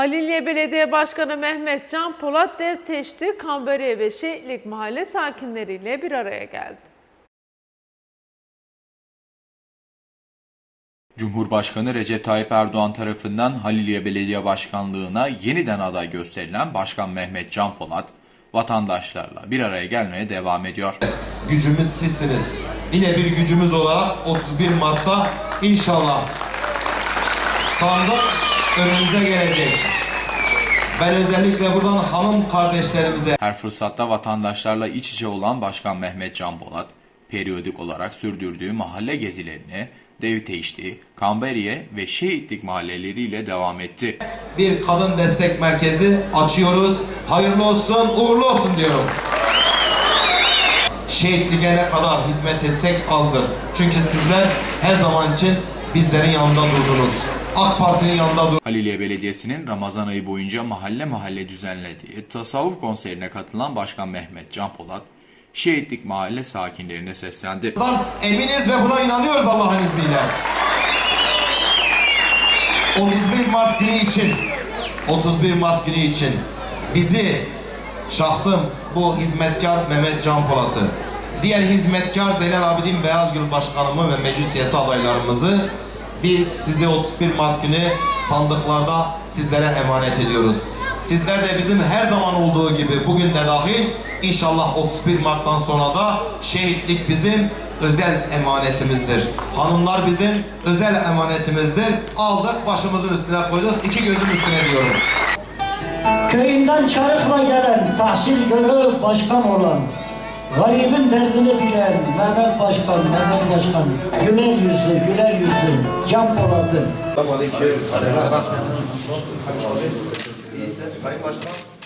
Halilye Belediye Başkanı Mehmet Can Polat Devteşti, Kamberiye ve Şehitlik Mahalle sakinleriyle bir araya geldi. Cumhurbaşkanı Recep Tayyip Erdoğan tarafından Haliliye Belediye Başkanlığı'na yeniden aday gösterilen Başkan Mehmet Can Polat, vatandaşlarla bir araya gelmeye devam ediyor. Gücümüz sizsiniz. Yine bir gücümüz olarak 31 Mart'ta inşallah sandık önümüze gelecek. Ben özellikle buradan hanım kardeşlerimize Her fırsatta vatandaşlarla iç içe olan Başkan Mehmet Can Polat, periyodik olarak sürdürdüğü mahalle gezilerini Devteişti, Kamberiye ve Şehitlik mahalleleriyle devam etti. bir kadın destek merkezi açıyoruz. Hayırlı olsun, uğurlu olsun diyorum. Şehitliğe ne kadar hizmet etsek azdır. Çünkü sizler her zaman için bizlerin yanında durdunuz. AK Parti'nin yanında durdunuz. Haliliye Belediyesi'nin Ramazan ayı boyunca mahalle mahalle düzenlediği tasavvuf konserine katılan Başkan Mehmet Can Polat, Şehitlik mahalle sakinlerine seslendi. Eminiz ve buna inanıyoruz Allah'ın izniyle. 31 Mart günü için 31 Mart günü için bizi şahsım bu hizmetkar Mehmet Can Polat'ı diğer hizmetkar Zeynel Abidin Beyazgül Başkanımı ve meclis üyesi adaylarımızı biz sizi 31 Mart günü sandıklarda sizlere emanet ediyoruz. Sizler de bizim her zaman olduğu gibi bugün de dahil inşallah 31 Mart'tan sonra da şehitlik bizim özel emanetimizdir. Hanımlar bizim özel emanetimizdir. Aldık başımızın üstüne koyduk. iki gözün üstüne diyorum. Köyünden çarıkla gelen, tahsil görüp başkan olan, garibin derdini bilen Mehmet Başkan, Mehmet Başkan, güler yüzlü, güler yüzlü, Can Polat'ın İyisin Sayın Başkan.